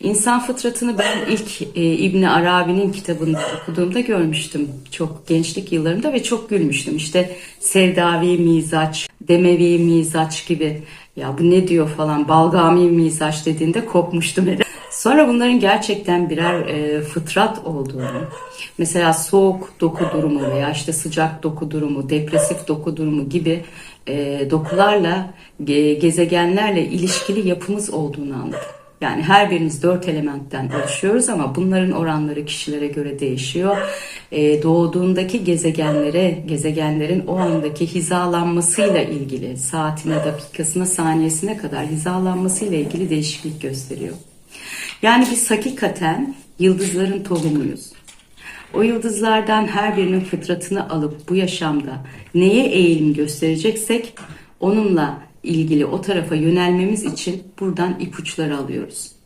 İnsan fıtratını ben ilk e, İbni Arabi'nin kitabını okuduğumda görmüştüm. Çok gençlik yıllarımda ve çok gülmüştüm. İşte sevdavi mizaç, demevi mizaç gibi. Ya bu ne diyor falan balgami mizaç dediğinde kopmuştum. Sonra bunların gerçekten birer e, fıtrat olduğunu, mesela soğuk doku durumu veya işte sıcak doku durumu, depresif doku durumu gibi e, dokularla, ge- gezegenlerle ilişkili yapımız olduğunu anladım. Yani her birimiz dört elementten oluşuyoruz ama bunların oranları kişilere göre değişiyor. E, doğduğundaki gezegenlere, gezegenlerin o andaki hizalanmasıyla ilgili, saatine, dakikasına, saniyesine kadar hizalanmasıyla ilgili değişiklik gösteriyor. Yani biz hakikaten yıldızların tohumuyuz. O yıldızlardan her birinin fıtratını alıp bu yaşamda neye eğilim göstereceksek onunla ilgili o tarafa yönelmemiz için buradan ipuçları alıyoruz.